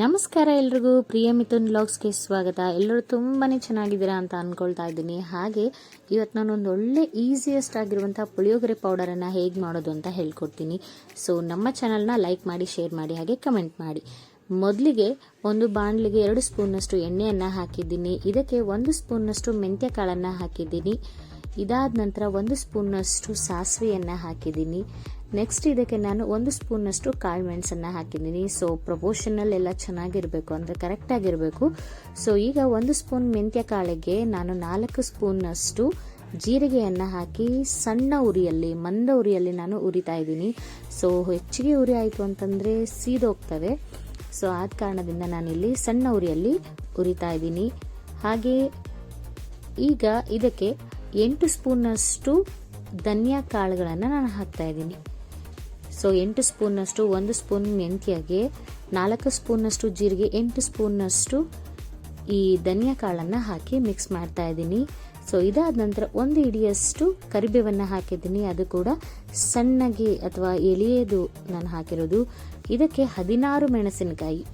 ನಮಸ್ಕಾರ ಎಲ್ರಿಗೂ. ಪ್ರಿಯ ಮಿಥುನ್ ಬ್ಲಾಗ್ಸ್ಗೆ ಸ್ವಾಗತ. ಎಲ್ಲರೂ ತುಂಬಾ ಚೆನ್ನಾಗಿದ್ದೀರಾ ಅಂತ ಅಂದ್ಕೊಳ್ತಾ ಇದ್ದೀನಿ. ಹಾಗೆ ಇವತ್ತು ನಾನು ಒಂದು ಒಳ್ಳೆ ಈಸಿಯೆಸ್ಟ್ ಆಗಿರುವಂಥ ಪುಳಿಯೋಗರೆ ಪೌಡರನ್ನು ಹೇಗೆ ಮಾಡೋದು ಅಂತ ಹೇಳ್ಕೊಡ್ತೀನಿ. ಸೊ ನಮ್ಮ ಚಾನಲ್ನ ಲೈಕ್ ಮಾಡಿ, ಶೇರ್ ಮಾಡಿ, ಹಾಗೆ ಕಮೆಂಟ್ ಮಾಡಿ. ಮೊದಲಿಗೆ ಒಂದು ಬಾಣಲಿಗೆ ಎರಡು ಸ್ಪೂನ್ನಷ್ಟು ಎಣ್ಣೆಯನ್ನು ಹಾಕಿದ್ದೀನಿ. ಇದಕ್ಕೆ ಒಂದು ಸ್ಪೂನ್ನಷ್ಟು ಮೆಂತ್ಯ ಕಾಳನ್ನು ಹಾಕಿದ್ದೀನಿ. ಇದಾದ ನಂತರ ಒಂದು ಸ್ಪೂನ್ನಷ್ಟು ಸಾಸಿವೆಯನ್ನು ಹಾಕಿದ್ದೀನಿ. ನೆಕ್ಸ್ಟ್ ಇದಕ್ಕೆ ನಾನು ಒಂದು ಸ್ಪೂನ್ನಷ್ಟು ಕಾಳು ಮೆಣಸನ್ನು ಹಾಕಿದ್ದೀನಿ. ಸೊ ಪ್ರಪೋರ್ಷನಲ್ ಎಲ್ಲ ಚೆನ್ನಾಗಿರಬೇಕು ಅಂದರೆ ಕರೆಕ್ಟಾಗಿರಬೇಕು ಸೊ ಈಗ ಒಂದು ಸ್ಪೂನ್ ಮೆಂತ್ಯ ಕಾಳಿಗೆ ನಾನು ನಾಲ್ಕು ಸ್ಪೂನ್ನಷ್ಟು ಜೀರಿಗೆಯನ್ನು ಹಾಕಿ ಸಣ್ಣ ಉರಿಯಲ್ಲಿ, ಮಂದ ಉರಿಯಲ್ಲಿ ನಾನು ಉರಿತಾ ಇದ್ದೀನಿ. ಸೊ ಹೆಚ್ಚಿಗೆ ಉರಿ ಆಯಿತು ಅಂತಂದರೆ ಸೀದೋಗ್ತವೆ ಸೊ ಆದ ಕಾರಣದಿಂದ ನಾನಿಲ್ಲಿ ಸಣ್ಣ ಉರಿಯಲ್ಲಿ ಉರಿತಾ ಇದ್ದೀನಿ. ಹಾಗೆ ಈಗ ಇದಕ್ಕೆ ಎಂಟು ಸ್ಪೂನ್ನಷ್ಟು ಧನಿಯಾ ಕಾಳುಗಳನ್ನು ನಾನು ಹಾಕ್ತಾ ಇದ್ದೀನಿ. ಸೊ ಎಂಟು ಸ್ಪೂನ್ನಷ್ಟು ಒಂದು ಸ್ಪೂನ್ ಮೆಂತ್ಯಗೆ, ನಾಲ್ಕು ಸ್ಪೂನ್ನಷ್ಟು ಜೀರಿಗೆ, ಎಂಟು ಸ್ಪೂನ್ನಷ್ಟು ಈ ಧನಿಯಾ ಕಾಳನ್ನು ಹಾಕಿ ಮಿಕ್ಸ್ ಮಾಡ್ತಾ ಇದ್ದೀನಿ. ಸೊ ಇದಾದ ನಂತರ ಒಂದು ಇಡಿಯಷ್ಟು ಕರಿಬೇವನ್ನು ಹಾಕಿದ್ದೀನಿ. ಅದು ಕೂಡ ಸಣ್ಣಗೆ ಅಥವಾ ಎಳೆಯದು ನಾನು ಹಾಕಿರೋದು. ಇದಕ್ಕೆ ಹದಿನಾರು ಮೆಣಸಿನಕಾಯಿ.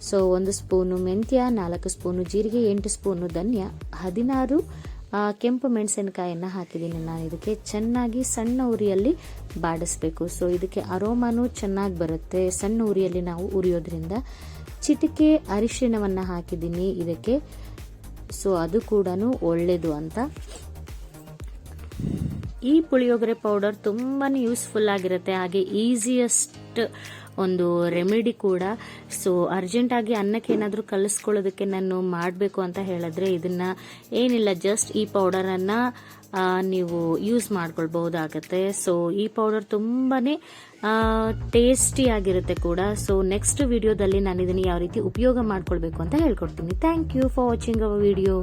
ಸೊ ಒಂದು ಸ್ಪೂನು ಮೆಂತ್ಯ, ನಾಲ್ಕು ಸ್ಪೂನು ಜೀರಿಗೆ, ಎಂಟು ಸ್ಪೂನು ಧನ್ಯ. ಹದಿನಾರು ಕೆಂಪು ಮೆಣಸಿನಕಾಯಿಯನ್ನು ಹಾಕಿದ್ದೀನಿ ನಾನು. ಇದಕ್ಕೆ ಚೆನ್ನಾಗಿ ಸಣ್ಣ ಉರಿಯಲ್ಲಿ ಬಾಡಿಸ್ಬೇಕು. ಸೊ ಇದಕ್ಕೆ ಅರೋಮಾನು ಚೆನ್ನಾಗಿ ಬರುತ್ತೆ. ಸಣ್ಣ ಉರಿಯಲ್ಲಿ ನಾವು ಉರಿಯೋದ್ರಿಂದ ಚಿಟಿಕೆ ಅರಿಶಿಣವನ್ನು ಹಾಕಿದ್ದೀನಿ ಇದಕ್ಕೆ. ಸೊ ಅದು ಕೂಡ ಒಳ್ಳೆಯದು ಅಂತ. ಈ ಪುಳಿಯೋಗರೆ ಪೌಡರ್ ತುಂಬಾ ಯೂಸ್ಫುಲ್ ಆಗಿರುತ್ತೆ. ಹಾಗೆ ಈಸಿಯೆಸ್ಟ್ ಒಂದು ರೆಮಿಡಿ ಕೂಡ. ಸೊ ಅರ್ಜೆಂಟಾಗಿ ಅನ್ನಕ್ಕೆ ಏನಾದರೂ ಕಲಿಸ್ಕೊಳ್ಳೋದಕ್ಕೆ ನಾನು ಮಾಡಬೇಕು ಅಂತ ಹೇಳಿದ್ರೆ ಇದನ್ನ ಏನಿಲ್ಲ ಜಸ್ಟ್ ಈ ಪೌಡರನ್ನು ನೀವು ಯೂಸ್ ಮಾಡ್ಕೊಳ್ಬಹುದಾಗತ್ತೆ. ಸೊ ಈ ಪೌಡರ್ ತುಂಬಾನೇ ಟೇಸ್ಟಿ ಆಗಿರುತ್ತೆ ಕೂಡ. ಸೊ ನೆಕ್ಸ್ಟ್ ವಿಡಿಯೋದಲ್ಲಿ ನಾನು ಇದನ್ನು ಯಾವ ರೀತಿ ಉಪಯೋಗ ಮಾಡ್ಕೊಳ್ಬೇಕು ಅಂತ ಹೇಳ್ಕೊಡ್ತೀನಿ. Thank you for watching our video